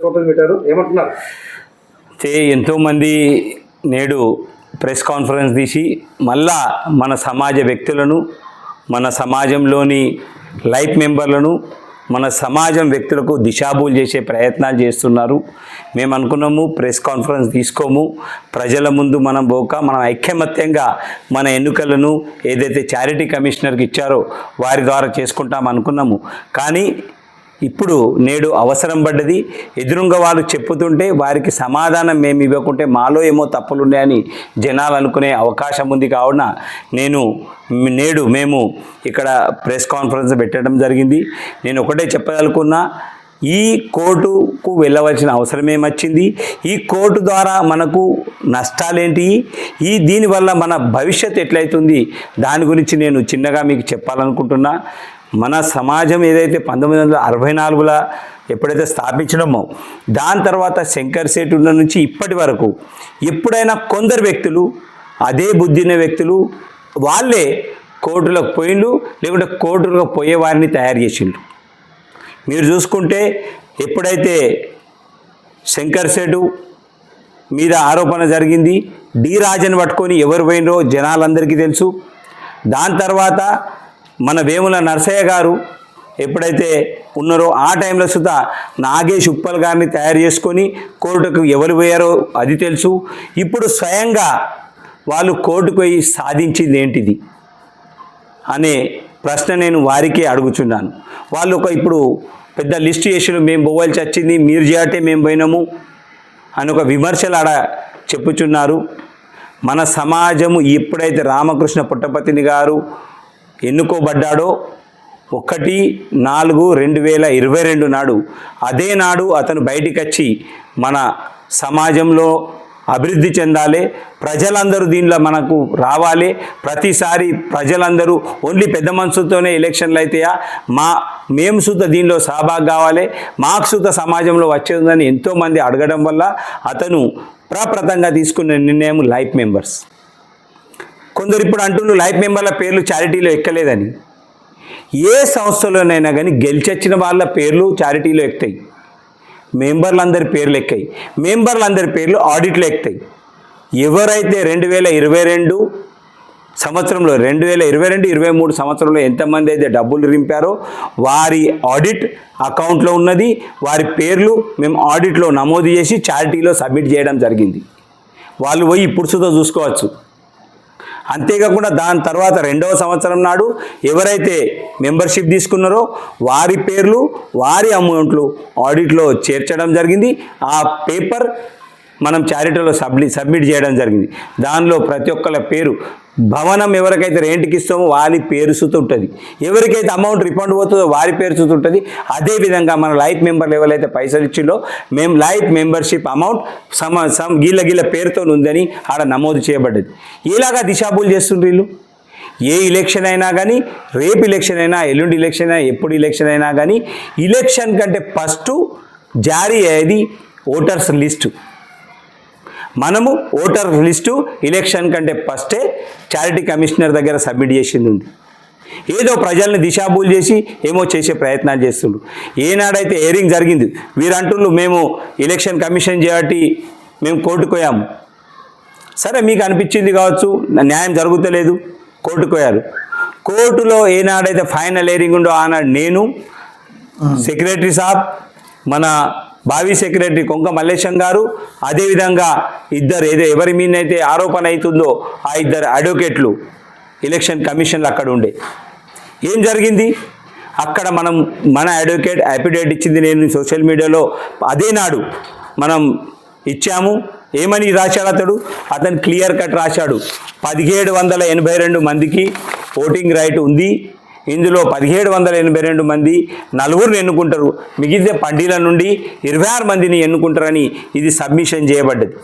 Conference పెట్టారు. ఏమంటున్నారు? అయితే ఎంతోమంది నేడు ప్రెస్ కాన్ఫరెన్స్ తీసి మళ్ళా మన సమాజ వ్యక్తులను మన సమాజంలోని లైఫ్ మెంబర్లను మన సమాజం వ్యక్తులకు దిశాబూలు చేసే ప్రయత్నాలు చేస్తున్నారు. మేము అనుకున్నాము ప్రెస్ కాన్ఫరెన్స్ తీసుకోము. ప్రజల ముందు మనం పోక మనం ఐక్యమత్యంగా మన ఎన్నికలను ఏదైతే చారిటీ కమిషనర్కి ఇచ్చారో వారి ద్వారా చేసుకుంటాం అనుకున్నాము కానీ ఇప్పుడు నేడు అవసరం పడ్డది. ఎదురుంగా వాళ్ళు చెప్పుతుంటే వారికి సమాధానం మేము ఇవ్వకుంటే మాలో ఏమో తప్పులున్నాయని జనాలు అనుకునే అవకాశం ఉంది కావున నేను నేడు మేము ఇక్కడ ప్రెస్ కాన్ఫరెన్స్ పెట్టడం జరిగింది. నేను ఒకటే చెప్పదలుకున్నా ఈ కోర్టుకు వెళ్ళవలసిన అవసరం ఏమొచ్చింది ఈ కోర్టు ద్వారా మనకు నష్టాలేంటి? ఈ దీనివల్ల మన భవిష్యత్ ఎట్లయితుంది? దాని గురించి నేను చిన్నగా మీకు చెప్పాలనుకుంటున్నా. మన సమాజం ఏదైతే పంతొమ్మిది వందల అరవై నాలుగులో ఎప్పుడైతే స్థాపించడమో దాని తర్వాత శంకర్ సేట్ ఉన్న నుంచి ఇప్పటి వరకు ఎప్పుడైనా కొందరు వ్యక్తులు అదే బుద్ధిన వ్యక్తులు వాళ్ళే కోర్టులకు పోయిండు లేకుంటే కోర్టులకు పోయే వారిని తయారు చేసిండు మీరు చూసుకుంటే ఎప్పుడైతే శంకర్ సేటు మీద ఆరోపణ జరిగింది డి రాజన్ పట్టుకొని ఎవరు పోయినరో జనాలందరికీ తెలుసు. దాని తర్వాత మన వేముల నరసయ్య గారు ఎప్పుడైతే ఉన్నారో ఆ టైంలో సుతా నాగేష్ ఉప్పల్ గారిని తయారు చేసుకొని కోర్టుకు ఎవరు పోయారో అది తెలుసు. ఇప్పుడు స్వయంగా వాళ్ళు కోర్టుకు పోయి సాధించింది ఏంటిది అనే ప్రశ్న నేను వారికే అడుగుచున్నాను. వాళ్ళు ఒక ఇప్పుడు పెద్ద లిస్ట్ చేసిన మేము పోవాల్సి వచ్చింది మీరు చేయటే మేము పోయినాము అని ఒక విమర్శలు ఆడ చెప్పుచున్నారు. మన సమాజము ఎప్పుడైతే రామకృష్ణ పుట్టపతిని గారు ఎన్నుకోబడ్డాడో? ఒకటి నాలుగు రెండు వేల ఇరవై రెండు నాడు. అదే నాడు అతను బయటికి వచ్చి మన సమాజంలో అభివృద్ధి చెందాలి ప్రజలందరూ దీనిలో మనకు రావాలి ప్రతిసారి ప్రజలందరూ ఓన్లీ పెద్ద మనసుతోనే ఎలక్షన్లు అయితాయా? మా మేము సుత దీనిలో సహభాగ్ కావాలి మాకు సుత సమాజంలో వచ్చేదని ఎంతోమంది అడగడం వల్ల అతను ప్రప్రతంగా తీసుకున్న నిర్ణయం లైఫ్ మెంబర్స్. కొందరు ఇప్పుడు అంటున్నారు లైఫ్ మెంబర్ల పేర్లు చారిటీలో ఎక్కలేదని. ఏ సంస్థలోనైనా కానీ గెలిచొచ్చిన వాళ్ళ పేర్లు చారిటీలో ఎక్కుతాయి. మెంబర్లందరి పేర్లు ఎక్కాయి మెంబర్లందరి పేర్లు ఆడిట్లో ఎక్కుతాయి. ఎవరైతే రెండు వేల ఇరవై రెండు సంవత్సరంలో రెండు వేల ఇరవై రెండు ఇరవై మూడు సంవత్సరంలో ఎంతమంది అయితే డబ్బులు రింపారో వారి ఆడిట్ అకౌంట్లో ఉన్నది వారి పేర్లు మేము ఆడిట్లో నమోదు చేసి చారిటీలో సబ్మిట్ చేయడం జరిగింది. వాళ్ళు పోయి ఇప్పుడు సుధా చూసుకోవచ్చు. అంతేకాకుండా దాని తర్వాత రెండవ సంవత్సరం నాడు ఎవరైతే మెంబర్షిప్ తీసుకున్నారో వారి పేర్లు వారి అమౌంట్లు ఆడిట్లో చేర్చడం జరిగింది. ఆ పేపర్ మనం చారిటీలో సబ్లి సబ్మిట్ చేయడం జరిగింది. దానిలో ప్రతి ఒక్కళ్ళ పేరు భవనం ఎవరికైతే రెంట్కి ఇస్తామో వారి పేరు సుత ఉంటుంది. ఎవరికైతే అమౌంట్ రిఫండ్ పోతుందో వారి పేరు చూతుంటుంది అదేవిధంగా మన లైఫ్ మెంబర్లు ఎవరైతే పైసలు ఇచ్చిందో మేము లైఫ్ మెంబర్షిప్ అమౌంట్ సమ సమ్ గీళ్ళ గీళ్ళ పేరుతో ఉందని ఆడ నమోదు చేయబడ్డది. ఇలాగా దిశాబులు చేస్తుండ్రు వీళ్ళు? ఏ ఇలెక్షన్ అయినా కానీ రేపు ఎలక్షన్ అయినా ఎల్లుండి ఎలక్షన్ అయినా ఎప్పుడు ఎలక్షన్ అయినా కానీ ఇలక్షన్ కంటే ఫస్ట్ జారీ అయ్యేది ఓటర్స్ లిస్టు. మనము ఓటర్ లిస్టు ఎలక్షన్ కంటే ఫస్టే చారిటీ కమిషనర్ దగ్గర సబ్మిట్ చేసింది ఉంది ఏదో ప్రజల్ని దిశాబూలు చేసి ఏమో చేసే ప్రయత్నాలు చేస్తుండ్రు ఏనాడైతే హేరింగ్ జరిగింది వీరంటుళ్ళు మేము ఎలక్షన్ కమిషన్ చేయటి మేము కోర్టుకు పోయాము. సరే మీకు అనిపించింది కావచ్చు న్యాయం జరుగుతలేదు కోర్టుకు పోయారు. కోర్టులో ఏనాడైతే ఫైనల్ హేరింగ్ ఉండో ఆనాడు నేను సెక్రటరీ సాబ్ మన బావి సెక్రటరీ కొంక మల్లేశం గారు అదేవిధంగా ఇద్దరు ఏదో ఎవరి మీద అయితే ఆరోపణ అవుతుందో ఆ ఇద్దరు అడ్వకేట్లు ఎలక్షన్ కమిషన్లు అక్కడ ఉండే. ఏం జరిగింది? అక్కడ మనం మన అడ్వకేట్ అఫిడేట్ ఇచ్చింది నేను సోషల్ మీడియాలో. అదే నాడు మనం ఇచ్చాము. ఏమని రాశాడు అతడు? అతను క్లియర్ కట్ రాశాడు. పదిహేడు వందల ఎనభై రెండు మందికి ఓటింగ్ రైట్ ఉంది. ఇందులో పదిహేడు వందల ఎనభై రెండు మంది నలుగురిని ఎన్నుకుంటారు. మిగిలితే పండిల నుండి ఇరవై ఆరు మందిని ఎన్నుకుంటారని ఇది సబ్మిషన్ చేయబడ్డది.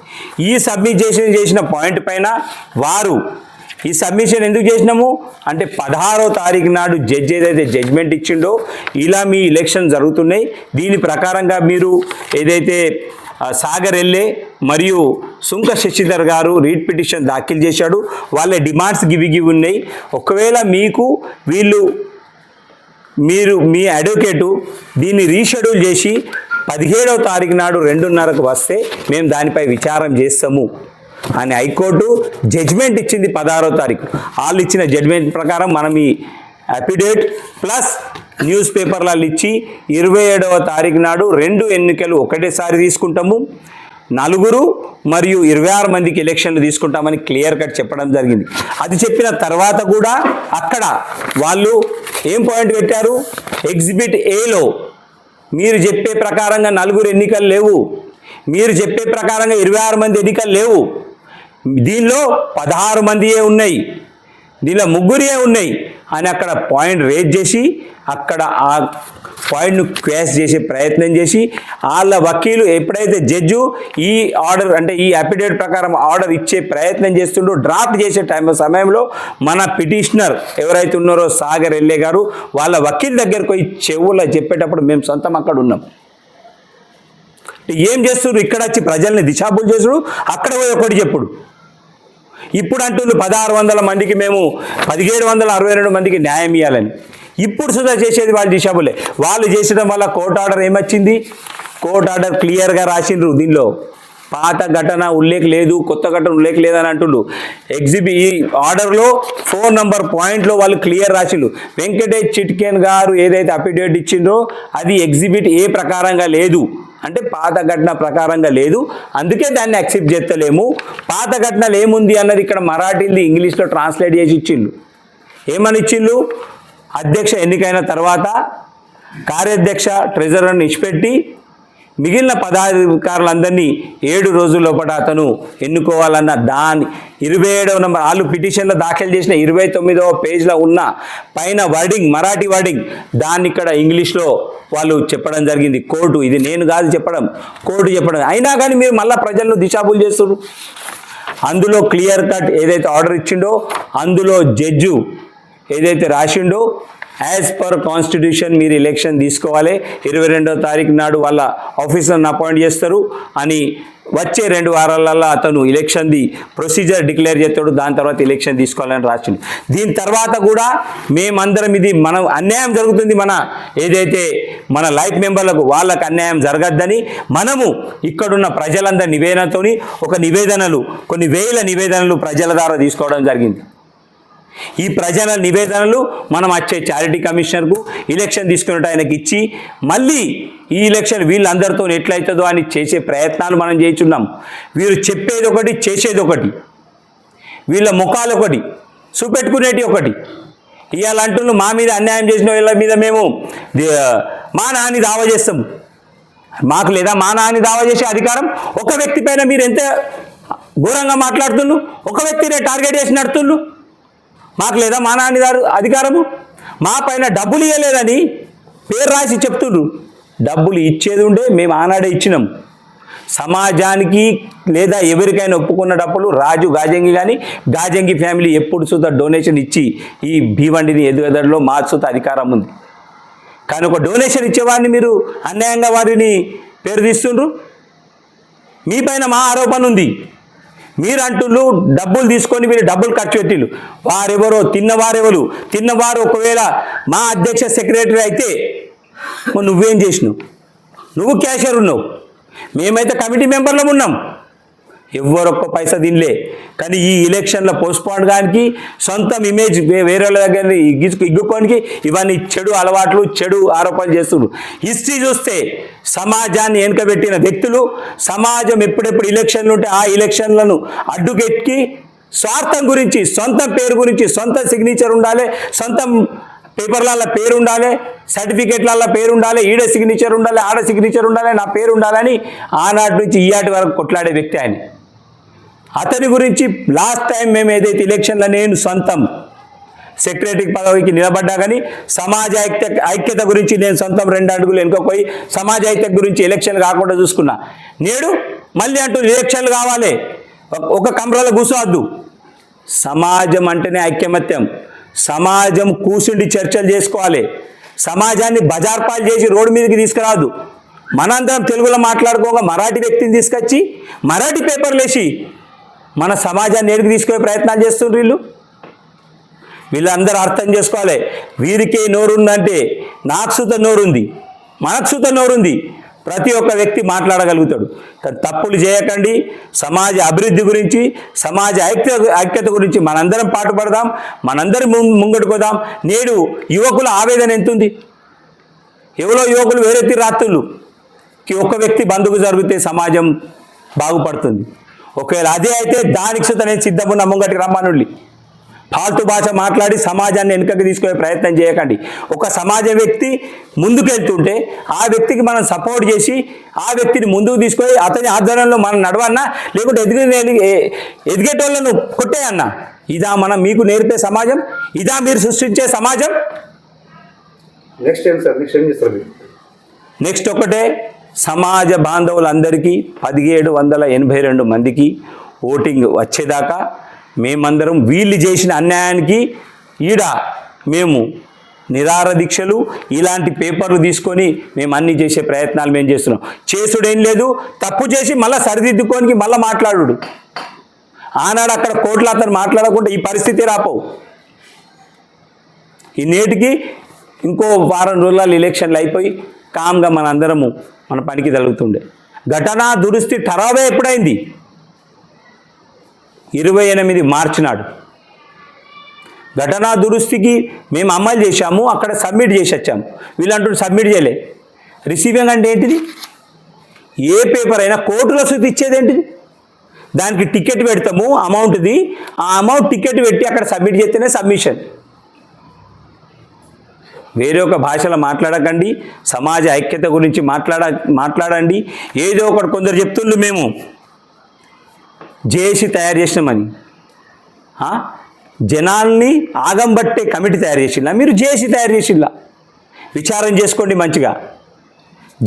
ఈ సబ్మిషన్ చేసిన పాయింట్ పైన వారు ఈ సబ్మిషన్ ఎందుకు చేసినాము? అంటే పదహారో తారీఖు నాడు జడ్జి ఏదైతే జడ్జ్మెంట్ ఇచ్చిండో ఇలా మీ ఎలక్షన్ జరుగుతున్నాయి. దీని ప్రకారంగా మీరు ఏదైతే సాగర్ ఎల్లే మరియు సుంక శశిధర్ గారు రీట్ పిటిషన్ దాఖలు చేశాడు. వాళ్ళ డిమాండ్స్ గివి గివి ఉన్నాయి. ఒకవేళ మీకు వీళ్ళు మీరు మీ అడ్వకేటు దీన్ని రీషెడ్యూల్ చేసి పదిహేడవ తారీఖు నాడు రెండున్నరకు వస్తే మేము దానిపై విచారం చేస్తాము అని హైకోర్టు జడ్జ్మెంట్ ఇచ్చింది పదహారో తారీఖు. వాళ్ళు ఇచ్చిన జడ్జ్మెంట్ ప్రకారం మనం ఈ అఫిడేట్ ప్లస్ న్యూస్ పేపర్లలో ఇచ్చి ఇరవై ఏడవ తారీఖు నాడు రెండు ఎన్నికలు ఒకటేసారి తీసుకుంటాము. నలుగురు మరియు ఇరవై ఆరు మందికి ఎలక్షన్లు తీసుకుంటామని క్లియర్ కట్ చెప్పడం జరిగింది. అది చెప్పిన తర్వాత కూడా అక్కడ వాళ్ళు ఏం పాయింట్ పెట్టారు? ఎగ్జిబిట్ ఏలో మీరు చెప్పే ప్రకారంగా నలుగురు ఎన్నికలు లేవు. మీరు చెప్పే ప్రకారంగా ఇరవై ఆరు మంది ఎన్నికలు లేవు. దీనిలో పదహారు మందియే ఉన్నాయి. దీనిలో ముగ్గురే ఉన్నాయి. అని అక్కడ పాయింట్ రేజ్ చేసి అక్కడ ఆ పాయింట్ను క్వాష్ చేసే ప్రయత్నం చేసి వాళ్ళ వకీలు ఎప్పుడైతే జడ్జు ఈ ఆర్డర్ అంటే ఈ అఫిడేవిట్ ప్రకారం ఆర్డర్ ఇచ్చే ప్రయత్నం చేస్తుండో డ్రాఫ్ట్ చేసే టైం సమయంలో మన పిటిషనర్ ఎవరైతే ఉన్నారో సాగర్ ఎల్లే గారు వాళ్ళ వకీల్ దగ్గరకు పోయి చెవులో చెప్పేటప్పుడు మేము సొంతం అక్కడ ఉన్నాం. ఏం చేస్తున్నారు ఇక్కడ వచ్చి ప్రజల్ని దిశాబులు చేసుడు అక్కడ పోయి ఒకటి చెప్పుడు. ఇప్పుడు అంటుంది పదహారు వందల మందికి మేము పదిహేడు వందల అరవై రెండు మందికి న్యాయం ఇవ్వాలని ఇప్పుడు సుధా చేసేది వాళ్ళు దిశాబులే వాళ్ళు చేసడం వల్ల కోర్టు ఆర్డర్ ఏమొచ్చింది? కోర్టు ఆర్డర్ క్లియర్గా రాసిండ్రు దీనిలో. పాత ఘటన ఉల్లేఖ లేదు కొత్త ఘటన ఉల్లేఖ లేదని అంటుండు. ఎగ్జిబి ఈ ఆర్డర్లో ఫోన్ నంబర్ పాయింట్లో వాళ్ళు క్లియర్ రాసిండు వెంకటేష్ చిట్కేన్ గారు ఏదైతే అఫిడేట్ ఇచ్చిందో అది ఎగ్జిబిట్ ఏ ప్రకారంగా లేదు. అంటే పాత ఘటన ప్రకారంగా లేదు. అందుకే దాన్ని యాక్సెప్ట్ చేస్తలేము. పాత ఘటనలు ఏముంది అన్నది ఇక్కడ మరాఠీది ఇంగ్లీష్లో ట్రాన్స్లేట్ చేసి ఇచ్చిండు ఏమని ఇచ్చిండు అధ్యక్ష ఎన్నికైన తర్వాత కార్యాధ్యక్ష ట్రెజరర్ ఇచ్చిపెట్టి మిగిలిన పదాధికారులందరినీ ఏడు రోజుల లోపల అతను ఎన్నుకోవాలన్న దాని ఇరవై ఏడవ నెంబర్ వాళ్ళు పిటిషన్లో దాఖలు చేసిన ఇరవై తొమ్మిదవ పేజ్లో ఉన్న పైన వర్డింగ్ మరాఠీ వర్డింగ్ దాన్ని ఇక్కడ ఇంగ్లీష్లో వాళ్ళు చెప్పడం జరిగింది. కోర్టు ఇది నేను కాదు చెప్పడం కోర్టు చెప్పడం. అయినా కానీ మీరు మళ్ళీ ప్రజలను దిశాబులు చేస్తున్నారు అందులో క్లియర్ కట్ ఏదైతే ఆర్డర్ ఇచ్చిండో అందులో జడ్జు ఏదైతే రాసిండో యాజ్ పర్ కాన్స్టిట్యూషన్ మీరు ఎలక్షన్ తీసుకోవాలి. ఇరవై రెండో తారీఖు నాడు వాళ్ళ ఆఫీసర్ని అపాయింట్ చేస్తారు. అని వచ్చే రెండు వారాలలో అతను ఎలక్షన్ది ప్రొసీజర్ డిక్లేర్ చేస్తాడు. దాని తర్వాత ఎలక్షన్ తీసుకోవాలని రాసింది దీని తర్వాత కూడా మేమందరం ఇది మనం అన్యాయం జరుగుతుంది మన ఏదైతే మన లైఫ్ మెంబర్లకు వాళ్ళకు అన్యాయం జరగద్దని మనము ఇక్కడున్న ప్రజలందరి నివేదనతోని ఒక నివేదనలు కొన్ని వేల నివేదనలు ప్రజల ద్వారా తీసుకోవడం జరిగింది. ఈ ప్రజల నివేదనలు మనం వచ్చే చారిటీ కమిషనర్కు ఎలక్షన్ తీసుకున్నట్టు ఆయనకి ఇచ్చి మళ్ళీ ఈ ఎలక్షన్ వీళ్ళందరితో ఎట్లయితుందో అని చేసే ప్రయత్నాలు మనం చేస్తున్నాం వీరు చెప్పేది ఒకటి చేసేది ఒకటి. వీళ్ళ ముఖాలు ఒకటి చూపెట్టుకునేటి ఒకటి. ఇవాళ అంటున్న మా మీద అన్యాయం చేసిన వీళ్ళ మీద మేము మా నాని దావా చేస్తాం. మాకు లేదా మా నాని దావా చేసే అధికారం ఒక వ్యక్తి పైన మీరు ఎంత ఘోరంగా మాట్లాడుతున్నారు? ఒక వ్యక్తినే టార్గెట్ చేసి నడుతున్నారు? మాకు లేదా మా నాన్నగారు అధికారము? మా పైన డబ్బులు ఇవ్వలేదని పేరు రాసి చెప్తుండ్రు. డబ్బులు ఇచ్చేది ఉండే మేము ఆనాడే ఇచ్చినాం. సమాజానికి లేదా ఎవరికైనా ఒప్పుకున్న డబ్బులు రాజు గాజంగి కానీ గాజంగి ఫ్యామిలీ ఎప్పుడు సుత డొనేషన్ ఇచ్చి ఈ భీవండిని ఎదుగుదలలో మా సుత అధికారం ఉంది. కానీ ఒక డొనేషన్ ఇచ్చేవాడిని మీరు అన్యాయంగా వారిని పేరు తీస్తుండ్రు? మీ పైన మా ఆరోపణ ఉంది. మీరు అంటుళ్ళు డబ్బులు తీసుకొని మీరు డబ్బులు ఖర్చు పెట్టిళ్ళు. వారెవరో తిన్నవారెవరు? తిన్నవారు ఒకవేళ మా అధ్యక్ష సెక్రటరీ అయితే నువ్వేం చేసినావు? నువ్వు క్యాషియర్ ఉన్నావు. మేమైతే కమిటీ మెంబర్లం ఉన్నాం. ఎవ్వరొక్క పైసా దీనిలే కానీ ఈ ఎలక్షన్ల పోస్ట్పోన్ గానికి సొంతం ఇమేజ్ వేరే వాళ్ళ దగ్గర ఇగ్గు ఇగ్గుకోనికి ఇవన్నీ చెడు అలవాట్లు చెడు ఆరోపణలు చేస్తున్నారు హిస్టరీ చూస్తే సమాజాన్ని వెనుకబెట్టిన వ్యక్తులు సమాజం ఎప్పుడెప్పుడు ఎలక్షన్లు ఉంటే ఆ ఎలక్షన్లను అడ్డుకెక్కి స్వార్థం గురించి సొంత పేరు గురించి సొంత సిగ్నేచర్ ఉండాలి సొంతం పేపర్లలో పేరు ఉండాలి సర్టిఫికేట్లలో పేరు ఉండాలి ఈడ సిగ్నేచర్ ఉండాలి ఆడ సిగ్నేచర్ ఉండాలి నా పేరు ఉండాలని ఆనాటి నుంచి ఈయాటి వరకు కొట్లాడే వ్యక్తి ఆయన. అతని గురించి లాస్ట్ టైం మేము ఏదైతే ఎలక్షన్లో నేను సొంతం సెక్రటరీ పదవికి నిలబడ్డా కానీ సమాజ ఐక్య ఐక్యత గురించి నేను సొంతం రెండు అడుగులు వెనుకపోయి సమాజ ఐక్యత గురించి ఎలక్షన్ కాకుండా చూసుకున్నా. నేడు మళ్ళీ అంటూ ఎలక్షన్లు కావాలి. ఒక- ఒక కమరాలో కూర్చోవద్దు సమాజం అంటేనే ఐక్యమత్యం. సమాజం కూసుండి చర్చలు చేసుకోవాలి. సమాజాన్ని బజార్పాలు చేసి రోడ్డు మీదకి తీసుకురాదు మనందరం తెలుగులో మాట్లాడుకోగా మరాఠీ వ్యక్తిని తీసుకొచ్చి మరాఠీ పేపర్లు వేసి మన సమాజాన్ని ఎడికి తీసుకునే ప్రయత్నాలు చేస్తున్నారు వీళ్ళు. వీళ్ళందరూ అర్థం చేసుకోవాలి. వీరికే నోరుందంటే నాకు సుత నోరుంది. మనకు సుత నోరుంది. ప్రతి ఒక్క వ్యక్తి మాట్లాడగలుగుతాడు. తప్పులు చేయకండి. సమాజ అభివృద్ధి గురించి సమాజ ఐక్య ఐక్యత గురించి మనందరం పాటుపడదాం మనందరం ముంగ్- ముంగడుకోదాం నేడు యువకుల ఆవేదన ఎంతుంది? ఎవరో యువకులు వేరే రాత్రులు కి ఒక్క వ్యక్తి బంధుకు జరిగితే సమాజం బాగుపడుతుంది. ఒకవేళ అదే అయితే దానికి సుత నేను సిద్ధమున్న ముంగటి రమ్మనుల్లి ఫాల్తు భాష మాట్లాడి సమాజాన్ని వెనుకకి తీసుకునే ప్రయత్నం చేయకండి. ఒక సమాజ వ్యక్తి ముందుకెళ్తుంటే ఆ వ్యక్తికి మనం సపోర్ట్ చేసి ఆ వ్యక్తిని ముందుకు తీసుకొని అతని ఆధ్వర్యంలో మనం నడవన్నా లేకుంటే ఎదిగి ఎదిగేటోళ్ళను కొట్టేయన్నా. ఇదా మనం మీకు నేర్పే సమాజం ఇదా మీరు సృష్టించే సమాజం. నెక్స్ట్ ఏం సార్? నెక్స్ట్ ఏం చేస్తారు నెక్స్ట్ ఒకటే సమాజ బాంధవులందరికీ పదిహేడు వందల ఎనభై రెండు మందికి ఓటింగ్ వచ్చేదాకా మేమందరం వీళ్ళు చేసిన అన్యాయానికి ఈడ మేము నిరార దీక్షలు ఇలాంటి పేపర్లు తీసుకొని మేము అన్ని చేసే ప్రయత్నాలు మేము చేస్తున్నాం. చేసుడేం లేదు తప్పు చేసి మళ్ళీ సరిదిద్దుకోనికి మళ్ళీ మాట్లాడు ఆనాడు అక్కడ కోట్ల అతను మాట్లాడకుండా ఈ పరిస్థితి రాపోవు ఈ నేటికి ఇంకో వారం రోజుల ఎలక్షన్లు అయిపోయి కామ్గా మన అందరము మన పనికి తగులుతుండే. ఘటనా దురుస్తి ఖరాబే ఎప్పుడైంది? ఇరవై ఎనిమిది మార్చి నాడు. ఘటనా దురుస్తికి మేము అమలు చేశాము అక్కడ సబ్మిట్ చేసి వచ్చాము. వీళ్ళంటూ సబ్మిట్ చేయలే. రిసీవింగ్ అంటే ఏంటిది? ఏ పేపర్ అయినా కోర్టుల సుతి ఇచ్చేది ఏంటిది? దానికి టికెట్ పెడతాము అమౌంట్ది. ఆ అమౌంట్ టికెట్ పెట్టి అక్కడ సబ్మిట్ చేస్తేనే సబ్మిషన్. వేరే ఒక భాషలో మాట్లాడకండి సమాజ ఐక్యత గురించి మాట్లాడ మాట్లాడండి. ఏదో ఒకటి కొందరు చెప్తుండ్రు మేము. జేఏసీ తయారు చేసినామని జనాల్ని ఆగంబట్టే కమిటీ తయారు చేసిందా మీరు జేఏసీ తయారు చేసిందా విచారం చేసుకోండి మంచిగా.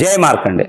జయ మార్కండే